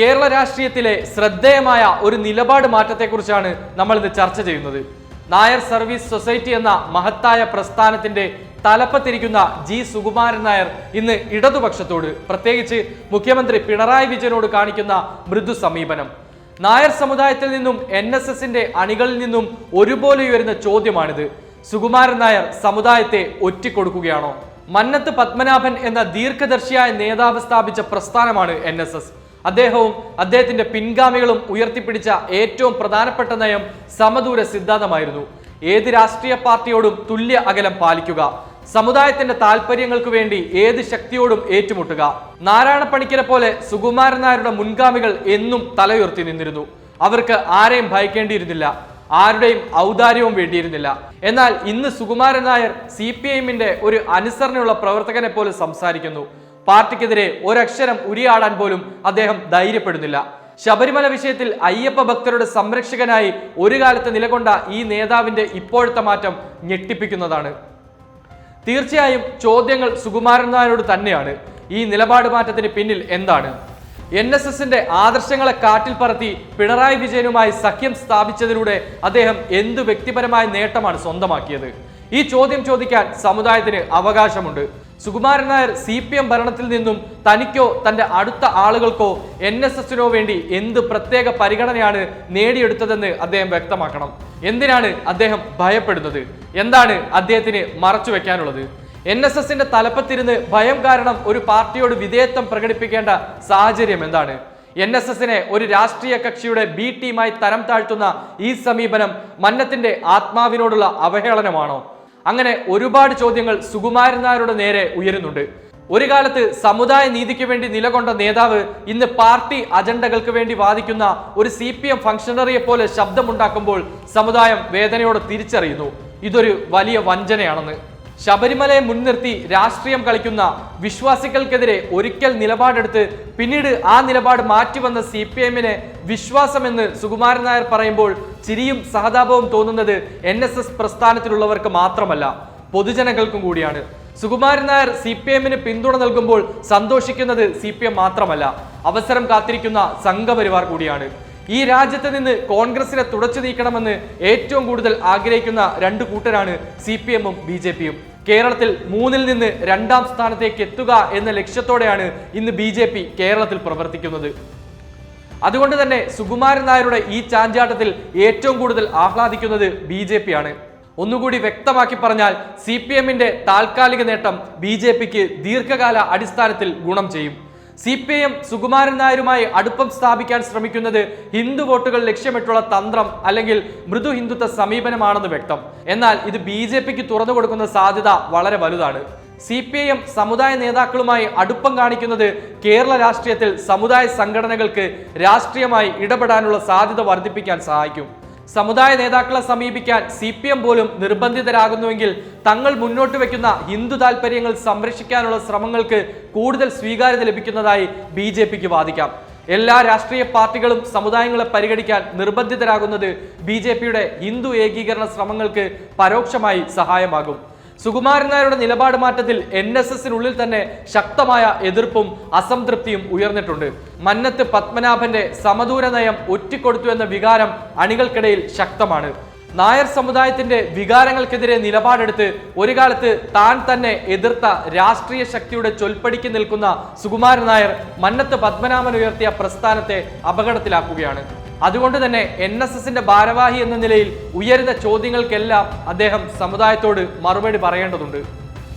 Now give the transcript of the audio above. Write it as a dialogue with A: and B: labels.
A: കേരള രാഷ്ട്രീയത്തിലെ ശ്രദ്ധേയമായ ഒരു നിലപാട് മാറ്റത്തെക്കുറിച്ചാണ് നമ്മൾ ഇന്ന് ചർച്ച ചെയ്യുന്നത്. നായർ സർവീസ് സൊസൈറ്റി എന്ന മഹത്തായ പ്രസ്ഥാനത്തിന്റെ തലപ്പത്തിരിക്കുന്ന ജി സുകുമാരൻ നായർ ഇന്ന് ഇടതുപക്ഷത്തോട് പ്രത്യേകിച്ച് മുഖ്യമന്ത്രി പിണറായി വിജയനോട് കാണിക്കുന്ന മൃദു സമീപനം. നായർ സമുദായത്തിൽ നിന്നും എൻ എസ് എസിന്റെ അണികളിൽ നിന്നും ഒരുപോലെ ഉയരുന്ന ചോദ്യമാണിത്. സുകുമാരൻ നായർ സമുദായത്തെ ഒറ്റിക്കൊടുക്കുകയാണോ? മന്നത്ത് പത്മനാഭൻ എന്ന ദീർഘദർശിയായ നേതാവ് സ്ഥാപിച്ച പ്രസ്ഥാനമാണ് എൻ എസ് എസ്. അദ്ദേഹവും അദ്ദേഹത്തിന്റെ പിൻഗാമികളും ഉയർത്തിപ്പിടിച്ച ഏറ്റവും പ്രധാനപ്പെട്ട നയം സമദൂര സിദ്ധാന്തമായിരുന്നു. ഏത് രാഷ്ട്രീയ പാർട്ടിയോടും തുല്യ അകലം പാലിക്കുക. സമുദായത്തിന്റെ താല്പര്യങ്ങൾക്ക് വേണ്ടി ഏത് ശക്തിയോടും ഏറ്റുമുട്ടുക. നാരായണ പണിക്കരെ പോലെ സുകുമാരൻ നായരുടെ മുൻഗാമികൾ എന്നും തലയുയർത്തി നിന്നിരുന്നു. അവർക്ക് ആരെയും ഭയക്കേണ്ടിയിരുന്നില്ല. ആരുടെയും ഔദാര്യവും വേണ്ടിയിരുന്നില്ല. എന്നാൽ ഇന്ന് സുകുമാരൻ നായർ സി പി ഐഎമ്മിന്റെ ഒരു അനുസരണയുള്ള പ്രവർത്തകനെ പോലെ സംസാരിക്കുന്നു. പാർട്ടിക്കെതിരെ ഒരക്ഷരം ഉരിയാടാൻ പോലും അദ്ദേഹം ധൈര്യപ്പെടുന്നില്ല. ശബരിമല വിഷയത്തിൽ അയ്യപ്പ ഭക്തരുടെ സംരക്ഷകനായി ഒരു കാലത്ത് നിലകൊണ്ട ഈ നേതാവിന്റെ ഇപ്പോഴത്തെ മാറ്റം ഞെട്ടിപ്പിക്കുന്നതാണ്. തീർച്ചയായും ചോദ്യങ്ങൾ സുകുമാരൻ നായരോട് തന്നെയാണ്. ഈ നിലപാട് മാറ്റത്തിന് പിന്നിൽ എന്താണ്? എൻ എസ് എസിന്റെ ആദർശങ്ങളെ കാറ്റിൽ പറത്തി പിണറായി വിജയനുമായി സഖ്യം സ്ഥാപിച്ചതിലൂടെ അദ്ദേഹം എന്തു വ്യക്തിപരമായ നേട്ടമാണ് സ്വന്തമാക്കിയത്? ഈ ചോദ്യം ചോദിക്കാൻ സമുദായത്തിന് അവകാശമുണ്ട്. Sukumaran Nair C P M ഭരണത്തിൽ നിന്നും തനിക്കോ തന്റെ അടുത്ത ആളുകൾക്കോ എൻ എസ് എസിനോ വേണ്ടി എന്ത് പ്രത്യേക പരിഗണനയാണ് നേടിയെടുത്തതെന്ന് അദ്ദേഹം വ്യക്തമാക്കണം. എന്തിനാണ് അദ്ദേഹം ഭയപ്പെടുന്നത്? എന്താണ് അദ്ദേഹത്തിന് മറച്ചു വെക്കാനുള്ളത്? എൻ എസ് എസിന്റെ തലപ്പത്തിരുന്ന് ഭയം കാരണം ഒരു പാർട്ടിയോട് വിധേയത്വം പ്രകടിപ്പിക്കേണ്ട സാഹചര്യം എന്താണ്? എൻ എസ് എസിനെ ഒരു രാഷ്ട്രീയ കക്ഷിയുടെ ബി ടീമായി തരം താഴ്ത്തുന്ന ഈ സമീപനം മന്നത്തിന്റെ ആത്മാവിനോടുള്ള അവഹേളനമാണോ? അങ്ങനെ ഒരുപാട് ചോദ്യങ്ങൾ സുകുമാരൻ നായരുടെ നേരെ ഉയരുന്നുണ്ട്. ഒരു കാലത്ത് സമുദായ നീതിക്ക് വേണ്ടി നിലകൊണ്ട നേതാവ് ഇന്ന് പാർട്ടി അജണ്ടകൾക്ക് വേണ്ടി വാദിക്കുന്ന ഒരു സി പി എം ഫംഗ്ഷണറിയെ പോലെ ശബ്ദമുണ്ടാക്കുമ്പോൾ സമുദായം വേദനയോടെ തിരിച്ചറിയുന്നു. ഇതൊരു വലിയ വഞ്ചനയാണെന്ന്. ശബരിമലയെ മുൻനിർത്തി രാഷ്ട്രീയം കളിക്കുന്ന വിശ്വാസികൾക്കെതിരെ ഒരിക്കൽ നിലപാടെടുത്ത് പിന്നീട് ആ നിലപാട് മാറ്റിവന്ന സി പി എമ്മിനെ വിശ്വാസമെന്ന് സുകുമാരൻ നായർ പറയുമ്പോൾ ചിരിയും സഹതാപവും തോന്നുന്നത് എൻ എസ് എസ് പ്രസ്ഥാനത്തിലുള്ളവർക്ക് മാത്രമല്ല പൊതുജനങ്ങൾക്കും കൂടിയാണ്. സുകുമാരൻ നായർ സി പി എമ്മിന് പിന്തുണ നൽകുമ്പോൾ സന്തോഷിക്കുന്നത് സി പി എം മാത്രമല്ല അവസരം കാത്തിരിക്കുന്ന സംഘപരിവാർ കൂടിയാണ്. ഈ രാജ്യത്ത് നിന്ന് കോൺഗ്രസിനെ തുടച്ചു നീക്കണമെന്ന് ഏറ്റവും കൂടുതൽ ആഗ്രഹിക്കുന്ന രണ്ട് കൂട്ടരാണ് സി പി എമ്മും ബി ജെ പിയും. കേരളത്തിൽ മൂന്നിൽ നിന്ന് രണ്ടാം സ്ഥാനത്തേക്ക് എത്തുക എന്ന ലക്ഷ്യത്തോടെയാണ് ഇന്ന് ബി ജെ പി കേരളത്തിൽ പ്രവർത്തിക്കുന്നത്. അതുകൊണ്ട് തന്നെ സുകുമാരൻ നായരുടെ ഈ ചാഞ്ചാട്ടത്തിൽ ഏറ്റവും കൂടുതൽ ആഹ്ലാദിക്കുന്നത് ബി ജെ പി ആണ് ഒന്നുകൂടി വ്യക്തമാക്കി പറഞ്ഞാൽ സി പി എമ്മിന്റെ താൽക്കാലിക നേട്ടം ബി ജെ പിക്ക് ദീർഘകാല അടിസ്ഥാനത്തിൽ ഗുണം ചെയ്യും. സി പി എം സുകുമാരൻ നായരുമായി അടുപ്പം സ്ഥാപിക്കാൻ ശ്രമിക്കുന്നത് ഹിന്ദു വോട്ടുകൾ ലക്ഷ്യമിട്ടുള്ള തന്ത്രം അല്ലെങ്കിൽ മൃദു ഹിന്ദുത്വ സമീപനമാണെന്ന് വ്യക്തം. എന്നാൽ ഇത് ബി ജെ പിക്ക് തുറന്നു കൊടുക്കുന്ന സാധ്യത വളരെ വലുതാണ്. സി പി ഐ എം സമുദായ നേതാക്കളുമായി അടുപ്പം കാണിക്കുന്നത് കേരള രാഷ്ട്രീയത്തിൽ സമുദായ സംഘടനകൾക്ക് രാഷ്ട്രീയമായി ഇടപെടാനുള്ള സാധ്യത വർദ്ധിപ്പിക്കാൻ സഹായിക്കും. സമുദായ നേതാക്കളെ സമീപിക്കാൻ സി പി എം പോലും നിർബന്ധിതരാകുന്നുവെങ്കിൽ തങ്ങൾ മുന്നോട്ട് വെക്കുന്ന ഹിന്ദു താല്പര്യങ്ങൾ സംരക്ഷിക്കാനുള്ള ശ്രമങ്ങൾക്ക് കൂടുതൽ സ്വീകാര്യത ലഭിക്കുന്നതായി ബി ജെ പിക്ക് വാദിക്കാം. എല്ലാ രാഷ്ട്രീയ പാർട്ടികളും സമുദായങ്ങളെ പരിഗണിക്കാൻ നിർബന്ധിതരാകുന്നത് ബി ജെ പിയുടെ ഹിന്ദു ഏകീകരണ ശ്രമങ്ങൾക്ക് പരോക്ഷമായി സഹായമാകും. സുകുമാരൻ നായരുടെ നിലപാട് മാറ്റത്തിൽ എൻ എസ് എസിനുള്ളിൽ തന്നെ ശക്തമായ എതിർപ്പും അസംതൃപ്തിയും ഉയർന്നിട്ടുണ്ട്. മന്നത്ത് പത്മനാഭന്റെ സമദൂര നയം ഒറ്റിക്കൊടുത്തു എന്ന വികാരം അണികൾക്കിടയിൽ ശക്തമാണ്. നായർ സമുദായത്തിന്റെ വികാരങ്ങൾക്കെതിരെ നിലപാടെടുത്ത് ഒരു കാലത്ത് താൻ തന്നെ എതിർത്ത രാഷ്ട്രീയ ശക്തിയുടെ ചൊൽപ്പടിക്ക് നിൽക്കുന്ന സുകുമാരൻ നായർ മന്നത്ത് പത്മനാഭൻ ഉയർത്തിയ പ്രസ്ഥാനത്തെ അപകടത്തിലാക്കുകയാണ്. അതുകൊണ്ട് തന്നെ എൻ എസ് എസിന്റെ ഭാരവാഹി എന്ന നിലയിൽ ഉയരുന്ന ചോദ്യങ്ങൾക്കെല്ലാം അദ്ദേഹം സമുദായത്തോട് മറുപടി പറയേണ്ടതുണ്ട്.